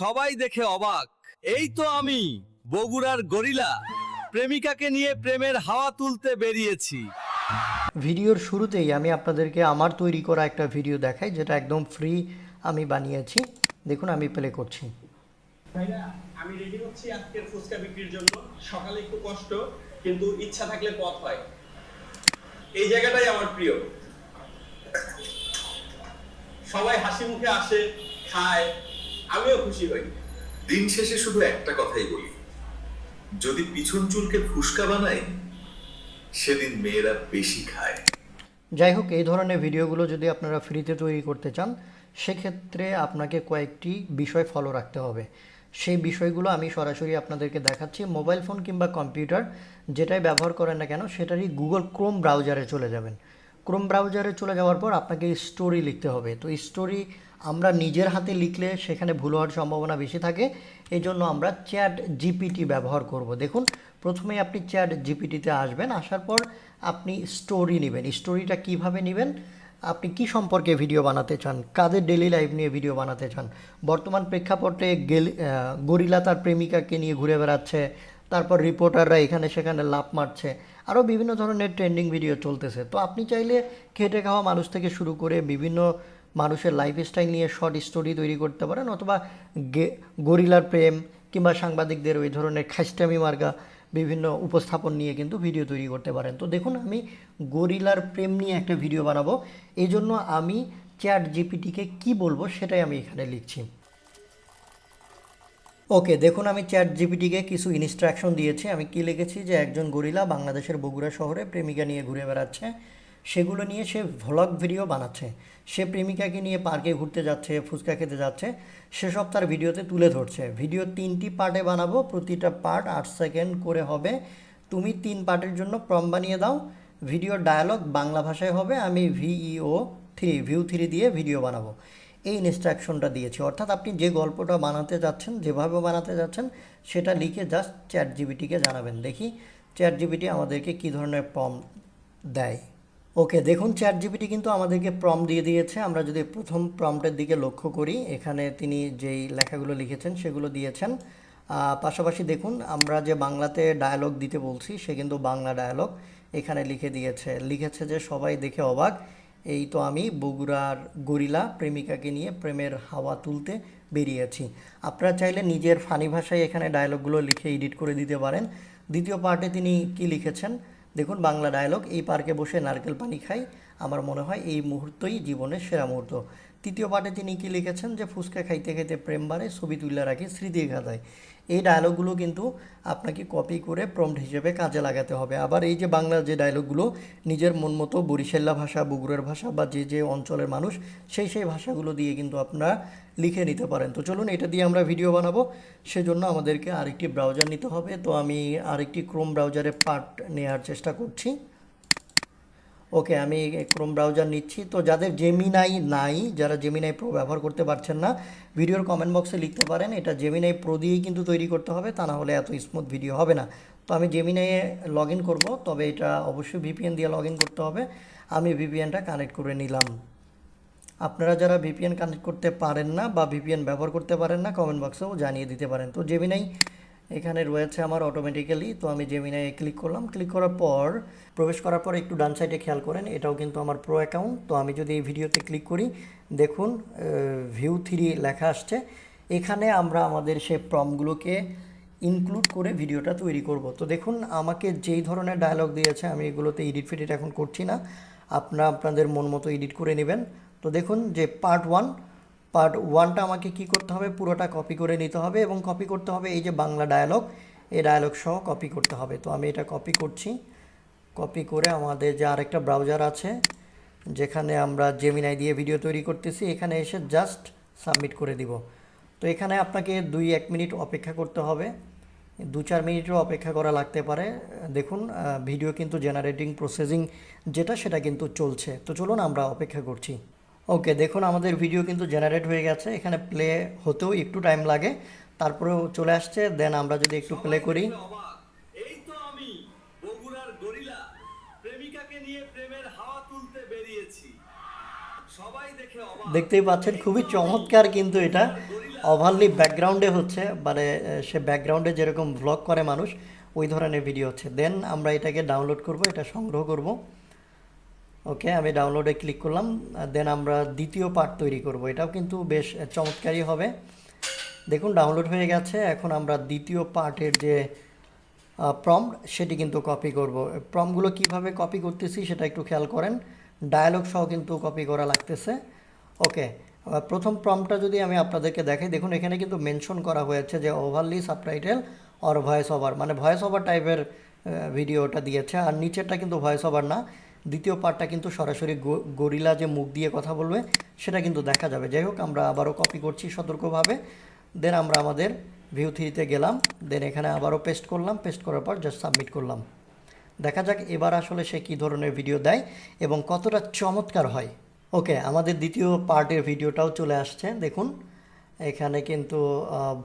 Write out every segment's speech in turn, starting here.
সবাই দেখে অবাক। এই তো আমি বগুড়ার গরিলা। প্রেমিকাকে নিয়ে প্রেমের হাওয়া তুলতে বেরিয়েছি। ভিডিওর শুরুতেই আমি আপনাদেরকে আমার তৈরি করা একটা ভিডিও দেখাই যেটা একদম ফ্রি আমি বানিয়েছি। দেখুন আমি প্লে করছি। আমি রেডি হচ্ছি আজকের ফুচকা বিক্রির জন্য। সকালে একটু কষ্ট কিন্তু ইচ্ছা থাকলে পথ হয়। এই জায়গাটাই আমার প্রিয়। সবাই হাসি মুখে আসে খায় আমিও খুশি হই। দিন শেষে শুধু একটা কথাই বলি। যদি পিছন চুলকে ফুসকা বানাই সেদিন মেয়েরা বেশি খায়। যাই হোক এই ধরনের ভিডিওগুলো যদি আপনারা ফ্রিতে তৈরি করতে চান সেক্ষেত্রে আপনাকে কয়েকটি বিষয় ফলো রাখতে হবে। সেই বিষয়গুলো আমি সরাসরি আপনাদেরকে দেখাচ্ছি। মোবাইল ফোন কিংবা কম্পিউটার যেটাই ব্যবহার করেন না কেন সেটারই গুগল ক্রোম ব্রাউজারে চলে যাবেন। ক্রোম ব্রাউজারে চলে যাওয়ার পর আপনাকে স্টোরি লিখতে হবে। তো স্টোরি আমরা নিজের হাতে লিখলে সেখানে ভুল হওয়ার সম্ভাবনা বেশি থাকে। এই জন্য আমরা চ্যাট জিপিটি ব্যবহার করব। দেখুন, প্রথমেই আপনি চ্যাট জিপিটিতে আসবেন, আসার পর আপনি স্টোরি নেবেন। স্টোরিটা কীভাবে নেবেন? আপনি কি সম্পর্কে ভিডিও বানাতে চান? কাদের ডেলি লাইফ নিয়ে ভিডিও বানাতে চান? বর্তমান প্রেক্ষাপটে গেল গরিলা তার প্রেমিকাকে নিয়ে ঘুরে বেড়াচ্ছে, তারপর রিপোর্টাররা এখানে সেখানে লাভ মারছে, আরও বিভিন্ন ধরনের ট্রেন্ডিং ভিডিও চলতেছে। তো আপনি চাইলে খেটে খাওয়া মানুষ থেকে শুরু করে বিভিন্ন মানুষের লাইফস্টাইল নিয়ে শর্ট স্টোরি তৈরি করতে পারেন অথবা গরিলার প্রেম কিংবা সাংবাদিকদের ওই ধরনের খাইস্টামি মার্গা বিভিন্ন উপস্থাপন নিয়ে কিন্তু ভিডিও তৈরি করতে পারেন। তো দেখুন, আমি গরিলার প্রেম নিয়ে একটা ভিডিও বানাবো। এই জন্য আমি চ্যাট জিপিটিকে কি বলব সেটাই আমি এখানে লিখছি। ওকে দেখুন, আমি চ্যাট জিপিটিকে কিছু ইনস্ট্রাকশন দিয়েছি। আমি কি লিখেছি যে, একজন গরিলা বাংলাদেশের বগুড়া শহরে প্রেমিকা নিয়ে ঘুরে বেড়াচ্ছে। সেগুলো নিয়ে সে ভ্লগ ভিডিও বানাচ্ছে। সে প্রেমিকাকে নিয়ে পার্কে ঘুরতে যাচ্ছে, ফুচকা খেতে যাচ্ছে, সেসব তার ভিডিওতে তুলে ধরছে। ভিডিও তিনটি পার্টে বানাবো, প্রতিটা পার্ট আট সেকেন্ড করে হবে। তুমি তিন পার্টের জন্য প্রম বানিয়ে দাও। ভিডিও ডায়ালগ বাংলা ভাষায় হবে, আমি ভিইও থ্রি ভিউ থ্রি দিয়ে ভিডিও বানাবো। এই ইনস্ট্রাকশনটা দিয়েছি। অর্থাৎ আপনি যে গল্পটা বানাতে যাচ্ছেন, যেভাবে বানাতে যাচ্ছেন, সেটা লিখে জাস্ট চ্যাট জিবিটিকে জানাবেন। দেখি চ্যাট জিবিটি আমাদেরকে কী ধরনের প্রম দেয়। ওকে, দেখুন চ্যাট জিপিটি কিন্তু আমাদেরকে প্রম দিয়ে দিয়েছে। আমরা যদি প্রথম প্রম্পটের দিকে লক্ষ্য করি, এখানে তিনি যেই লেখাগুলো লিখেছেন সেগুলো দিয়েছেন। পাশাপাশি দেখুন, আমরা যে বাংলাতে ডায়ালগ দিতে বলছি, সে কিন্তু বাংলা ডায়ালগ এখানে লিখে দিয়েছে। লিখেছে যে, সবাই দেখে অবাক, এই তো আমি বগুড়ার গরিলা প্রেমিকাকে নিয়ে প্রেমের হাওয়া তুলতে বেরিয়েছি। আপনারা চাইলে নিজের ফানি ভাষায় এখানে ডায়লগগুলো লিখে এডিট করে দিতে পারেন। দ্বিতীয় পার্টে তিনি কি লিখেছেন? দেখুন, বাংলা ডায়লগ এই পার্কে বসে নারকেল পানি খাই। আমার মনে হয় এই মুহূর্তই জীবনের সেরা মুহূর্ত। তৃতীয় পার্টে তিনি কি লিখেছেন? যে, ফুচকা খাইতে খাইতে প্রেম বাড়ে, ছবি তুলে রাখি স্মৃতি খাতায় এই ডায়লগগুলো কিন্তু আপনাকে কপি করে প্রম্পট হিসেবে কাজে লাগাতে হবে। আবার এই যে বাংলার যে ডায়লগগুলো নিজের মন মতো বরিশাল্লা ভাষা, বগুড়ার ভাষা বা যে যে অঞ্চলের মানুষ, সেই সেই ভাষাগুলো দিয়ে কিন্তু আপনারা লিখে নিতে পারেন। তো চলুন এটা দিয়ে আমরা ভিডিও বানাবো। সেজন্য আমাদেরকে আরেকটি ব্রাউজার নিতে হবে। তো আমি আরেকটি ক্রোম ব্রাউজারে পার্ট নেওয়ার চেষ্টা করছি। ওকে আমি ক্রোম ব্রাউজার নিচ্ছি। তো যাদের জেমিনাই নাই, যারা জেমিনাই প্রো ব্যবহার করতে পারছেন না, ভিডিওর কমেন্ট বক্সে লিখতে পারেন। এটা জেমিনাই প্রো দিয়েই কিন্তু তৈরি করতে হবে, তা না হলে এত স্মুথ ভিডিও হবে না। তো আমি জেমিনাইয়ে লগ ইন করব, তবে এটা অবশ্যই ভিপিএন দিয়ে লগ ইন করতে হবে। আমি ভিপিএনটা কানেক্ট করে নিলাম। আপনারা যারা ভিপিএন কানেক্ট করতে পারেন না বা ভিপিএন ব্যবহার করতে পারেন না কমেন্ট বক্সেও জানিয়ে দিতে পারেন। তো জেমিনাই এখানে রয়েছে আমার অটোমেটিক্যালি তো আমি জেমিনাই ক্লিক করলাম। ক্লিক করার পর, প্রবেশ করার পর একটু ডান সাইডে খেয়াল করেন, এটাও কিন্তু আমার প্রো অ্যাকাউন্ট তো আমি যদি এই ভিডিওতে ক্লিক করি, দেখুন ভিউ থ্রি লেখা আসছে। এখানে আমরা আমাদের সে প্রমগুলোকে ইনক্লুড করে ভিডিওটা তৈরি করব। তো দেখুন, আমাকে যেই ধরনের ডায়লগ দিয়েছে, আমি এগুলোতে এডিট ফিডিট এখন করছি না। আপনারা, আপনাদের মন মতো এডিট করে নেবেন। তো দেখুন যে পার্ট ওয়ান পার্ট ওয়ানটা আমাকে কি করতে হবে? পুরোটা কপি করে নিতে হবে এবং কপি করতে হবে এই যে বাংলা ডায়ালগ এই ডায়ালগ সহ কপি করতে হবে। তো আমি এটা কপি করছি। কপি করে আমাদের যে আরেকটা ব্রাউজার আছে, যেখানে আমরা জেমিনাই দিয়ে ভিডিও তৈরি করতেছি, এখানে এসে জাস্ট সাবমিট করে দিব। তো এখানে আপনাকে দুই এক মিনিট অপেক্ষা করতে হবে। দু চার মিনিটও অপেক্ষা করা লাগতে পারে। দেখুন ভিডিও কিন্তু জেনারেটিং প্রসেসিং যেটা, সেটা কিন্তু চলছে। তো চলুন আমরা অপেক্ষা করছি। ওকে দেখুন আমাদের ভিডিও কিন্তু জেনারেট হয়ে গেছে। এখানে প্লে হতেও একটু টাইম লাগে। তারপরেও চলে আসছে। দেন আমরা যদি একটু প্লে করি। দেখে অবাক। এই তো আমি বগুড়ার গরিলা। প্রেমিকাকে নিয়ে প্রেমের হাওয়া তুলতে বেরিয়েছি। সবাই দেখে অবাক। দেখতেই পাচ্ছেন খুবই চমৎকার কিন্তু এটা। ওভারলি ব্যাকগ্রাউন্ডে হচ্ছে। মানে সে ব্যাকগ্রাউন্ডে যেরকম ভ্লগ করে মানুষ ওই ধরনের ভিডিও হচ্ছে। দেন আমরা এটাকে ডাউনলোড করব এটা সংগ্রহ করব। ওকে আমি ডাউনলোডে ক্লিক করলাম দেন আমরা দ্বিতীয় পার্ট তৈরি করব। এটাও কিন্তু বেশ চমৎকারই হবে। দেখুন ডাউনলোড হয়ে গেছে। এখন আমরা দ্বিতীয় পার্টের যে প্রম সেটি কিন্তু কপি করব। প্রমগুলো কীভাবে কপি করতেছি সেটা একটু খেয়াল করেন। ডায়ালগ সহ কিন্তু কপি করা লাগতেছে। ওকে প্রথম প্রমটা যদি আমি আপনাদেরকে দেখাই, দেখুন, এখানে কিন্তু মেনশন করা হয়েছে যে overly subtitle or voice over মানে ভয়েস ওভার টাইপের ভিডিওটা দিয়েছে। আর নিচেরটা কিন্তু ভয়েস ওভার না। দ্বিতীয় পার্টটা কিন্তু সরাসরি গরিলা যে মুখ দিয়ে কথা বলবে, সেটা কিন্তু দেখা যাবে। যাই হোক, আমরা আবারও কপি করছি সতর্কভাবে। দেন আমরা আমাদের ভিউ থ্রিতে গেলাম। দেন এখানে আবারও পেস্ট করলাম। পেস্ট করার পর জাস্ট সাবমিট করলাম। দেখা যাক এবার আসলে সে কী ধরনের ভিডিও দেয় এবং কতটা চমৎকার হয়। ওকে আমাদের দ্বিতীয় পার্টের ভিডিওটাও চলে আসছে। দেখুন, এখানে কিন্তু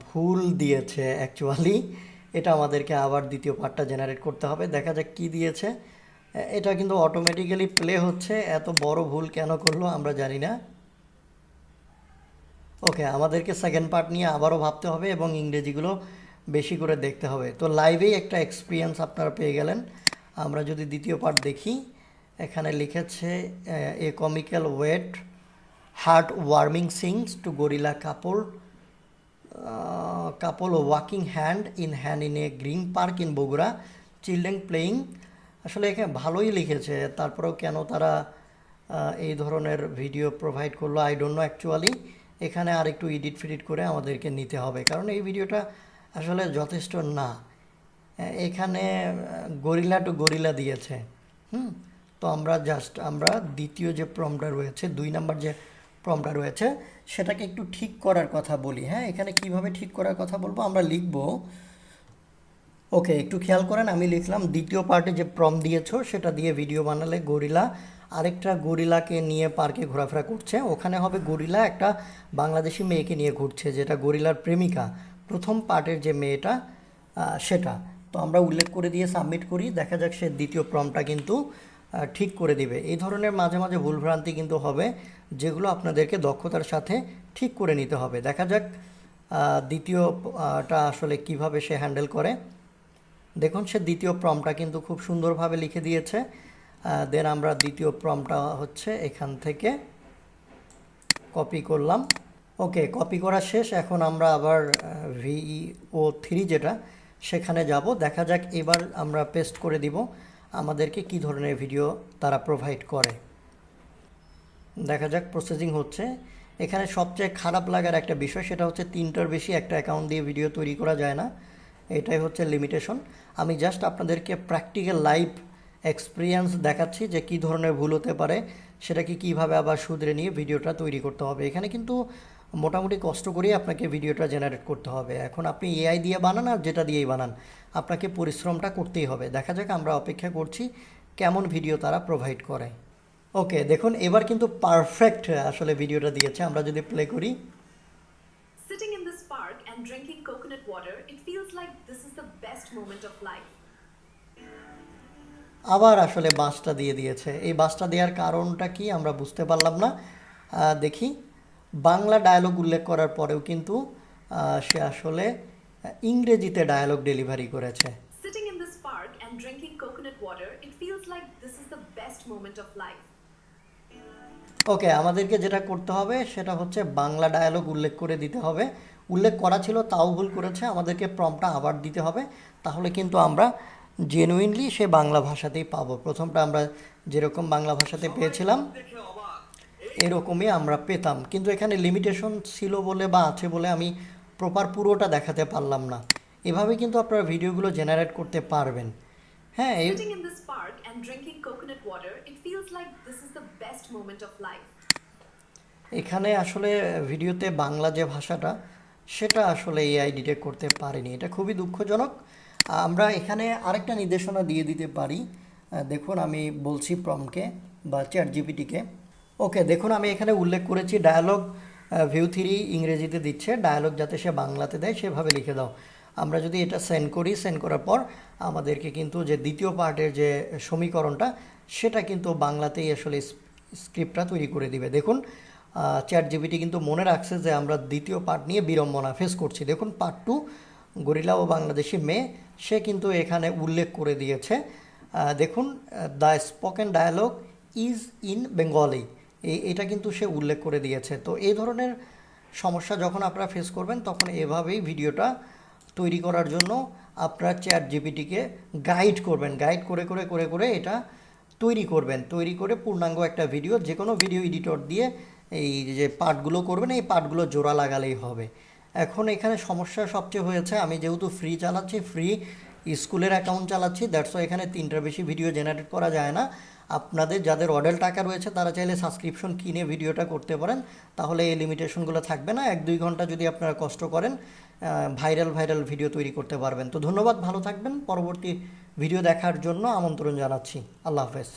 ভুল দিয়েছে অ্যাকচুয়ালি এটা আমাদেরকে আবার দ্বিতীয় পার্টটা জেনারেট করতে হবে। দেখা যাক কী দিয়েছে। এটা কিন্তু অটোমেটিক্যালি প্লে হচ্ছে। এত বড় ভুল কেন করল আমরা জানি না। ওকে আমাদেরকে সেকেন্ড পার্ট নিয়ে আবারও ভাবতে হবে এবং ইংরেজিগুলো বেশি করে দেখতে হবে। তো লাইভেই একটা এক্সপিরিয়েন্স আপনারা পেয়ে গেলেন। আমরা যদি দ্বিতীয় পার্ট দেখি, এখানে লিখেছে a comical yet heart warming scenes two gorilla কাপড় couple walking hand in hand in a green park in Bogura children playing আসলে এখানে ভালোই লিখেছে, তারপরেও কেন তারা এই ধরনের ভিডিও প্রোভাইড করল আই ডোন্ট নো অ্যাকচুয়ালি এখানে আর একটু এডিট ফিডিট করে আমাদেরকে নিতে হবে, কারণ এই ভিডিওটা আসলে যথেষ্ট না। এখানে গরিলা টু গরিলা দিয়েছে। হুম? তো আমরা জাস্ট আমরা দ্বিতীয় যে প্রমটা রয়েছে, দুই নাম্বার যে প্রমটা রয়েছে, সেটাকে একটু ঠিক করার কথা বলি। হ্যাঁ এখানে কীভাবে ঠিক করার কথা বলব? আমরা লিখব ওকে, একটু খেয়াল করেন, আমি লিখলাম, দ্বিতীয় পার্টে যে প্রম দিয়েছ, সেটা দিয়ে ভিডিও বানালে গরিলা, আরেকটা গরিলাকে নিয়ে পার্কে ঘোরাফেরা করছে, ওখানে হবে গরিলা, একটা বাংলাদেশি মেয়েকে নিয়ে ঘুরছে, যেটা গরিলার প্রেমিকা, প্রথম পার্টের যে মেয়েটা সেটা। তো আমরা উল্লেখ করে দিয়ে সাবমিট করি, দেখা যাক সে দ্বিতীয় প্রমটা কিন্তু ঠিক করে দিবে। এই ধরনের মাঝে মাঝে ভুলভ্রান্তি কিন্তু হবে, যেগুলো আপনাদেরকে দক্ষতার সাথে ঠিক করে নিতে হবে। দেখা যাক দ্বিতীয়টা আসলে কীভাবে সে হ্যান্ডেল করে। দেখুন, সে দ্বিতীয় প্রমটা কিন্তু খুব সুন্দরভাবে লিখে দিয়েছে। দেন আমরা দ্বিতীয় প্রমটা হচ্ছে এখান থেকে কপি করলাম। ওকে কপি করা শেষ। এখন আমরা আবার ভিইও থ্রি যেটা, সেখানে যাব। দেখা যাক এবার আমরা পেস্ট করে দিব আমাদেরকে কি ধরনের ভিডিও তারা প্রোভাইড করে। দেখা যাক প্রসেসিং হচ্ছে। এখানে সবচেয়ে খারাপ লাগার একটা বিষয়, সেটা হচ্ছে তিনটার বেশি একটা অ্যাকাউন্ট দিয়ে ভিডিও তৈরি করা যায় না। এটাই হচ্ছে লিমিটেশন আমি জাস্ট আপনাদেরকে প্র্যাকটিক্যাল লাইভ এক্সপিরিয়েন্স দেখাচ্ছি যে কী ধরনের ভুল হতে পারে, সেটাকে কীভাবে আবার শুধরে নিয়ে ভিডিওটা তৈরি করতে হবে। এখানে কিন্তু মোটামুটি কষ্ট করেই আপনাকে ভিডিওটা জেনারেট করতে হবে। এখন আপনি এআই দিয়ে বানান আর যেটা দিয়েই বানান, আপনাকে পরিশ্রমটা করতেই হবে। দেখা যাক আমরা অপেক্ষা করছি কেমন ভিডিও তারা প্রোভাইড করে। ওকে দেখুন, এবার কিন্তু পারফেক্ট আসলে ভিডিওটা দিয়েছে। আমরা যদি প্লে করি। park and drinking coconut water, it feels like this is the best moment of life. আবার আসলে বাসটা দিয়ে দিয়েছে। এই বাসটা দেওয়ার কারণটা কি আমরা বুঝতে পারলাম না। দেখি। বাংলা ডায়ালগ উল্লেখ করার পরেও কিন্তু সে আসলে ইংরেজিতে ডায়ালগ ডেলিভারি করেছে। ওকে আমাদেরকে যেটা করতে হবে সেটা হচ্ছে বাংলা ডায়ালগ উল্লেখ করে দিতে হবে। উল্লেখ করা ছিল তাও ভুল করেছে। আমাদেরকে প্রমটা আবার দিতে হবে। তাহলে কিন্তু আমরা জেনুইনলি সে বাংলা ভাষাতেই পাবো। প্রথমটা আমরা যেরকম বাংলা ভাষাতে পেয়েছিলাম এরকমই আমরা পেতাম। কিন্তু এখানে লিমিটেশন ছিল বলে বা আছে বলে আমি প্রপার পুরোটা দেখাতে পারলাম না। এভাবে কিন্তু আপনারা ভিডিওগুলো জেনারেট করতে পারবেন। হ্যাঁ এই Sitting in this park and drinking coconut water, it feels like this is the best moment of life. এখানে আসলে ভিডিওতে বাংলা যে ভাষাটা সেটা আসলে এআই ডিটেক্ট করতে পারেনি। এটা খুবই দুঃখজনক। আমরা এখানে আরেকটা নির্দেশনা দিয়ে দিতে পারি। দেখুন, আমি বলছি প্রমকে বা চ্যাট জিপিটিকে ওকে, দেখুন, আমি এখানে উল্লেখ করেছি, ডায়ালগ ভিউ থ্রি ইংরেজিতে দিচ্ছে। ডায়ালগ যাতে সে বাংলাতে দেয়, সেভাবে লিখে দাও। আমরা যদি এটা সেন্ড করি, সেন্ড করার পর আমাদেরকে কিন্তু যে দ্বিতীয় পার্টের যে সমীকরণটা, সেটা কিন্তু বাংলাতেই আসলে স্ক্রিপ্টটা তৈরি করে দিবে। দেখুন চ্যাট জিবিটি কিন্তু মনে রাখছে যে আমরা দ্বিতীয় পার্ট নিয়ে বিড়ম্বনা ফেস করছি। দেখুন পার্ট টু গরিলা ও বাংলাদেশি মেয়ে, সে কিন্তু এখানে উল্লেখ করে দিয়েছে। দেখুন the spoken dialogue is in Bengali এটা কিন্তু সে উল্লেখ করে দিয়েছে। তো এই ধরনের সমস্যা যখন আপনারা ফেস করবেন, তখন এভাবেই ভিডিওটা তৈরি করার জন্য আপনারা চ্যাট জিপিটিকে গাইড করবেন। গাইড করে করে করে করে এটা তৈরি করবেন। তৈরি করে পূর্ণাঙ্গ একটা ভিডিও যে কোনো ভিডিও এডিটর দিয়ে এই যে পার্টগুলো করবেন, এই পার্টগুলো জোড়া লাগালেই হবে। এখন এখানে সমস্যা সবচেয়ে হয়েছে, আমি যেহেতু ফ্রি চালাচ্ছি ফ্রি স্কুলের অ্যাকাউন্ট চালাচ্ছি দ্যাটস এখানে তিনটার বেশি ভিডিও জেনারেট করা যায় না। আপনাদের যাদের অর্ডার টাকা রয়েছে, তারা চাইলে সাবস্ক্রিপশন কিনে ভিডিওটা করতে পারেন, তাহলে এই লিমিটেশনগুলো থাকবে না। এক, দুই ঘণ্টা যদি আপনারা কষ্ট করেন ভাইরাল ভাইরাল ভিডিও তৈরি করতে পারবেন। তো ধন্যবাদ, ভালো থাকবেন। পরবর্তী ভিডিও দেখার জন্য আমন্ত্রণ জানাচ্ছি। আল্লাহ হাফেজ।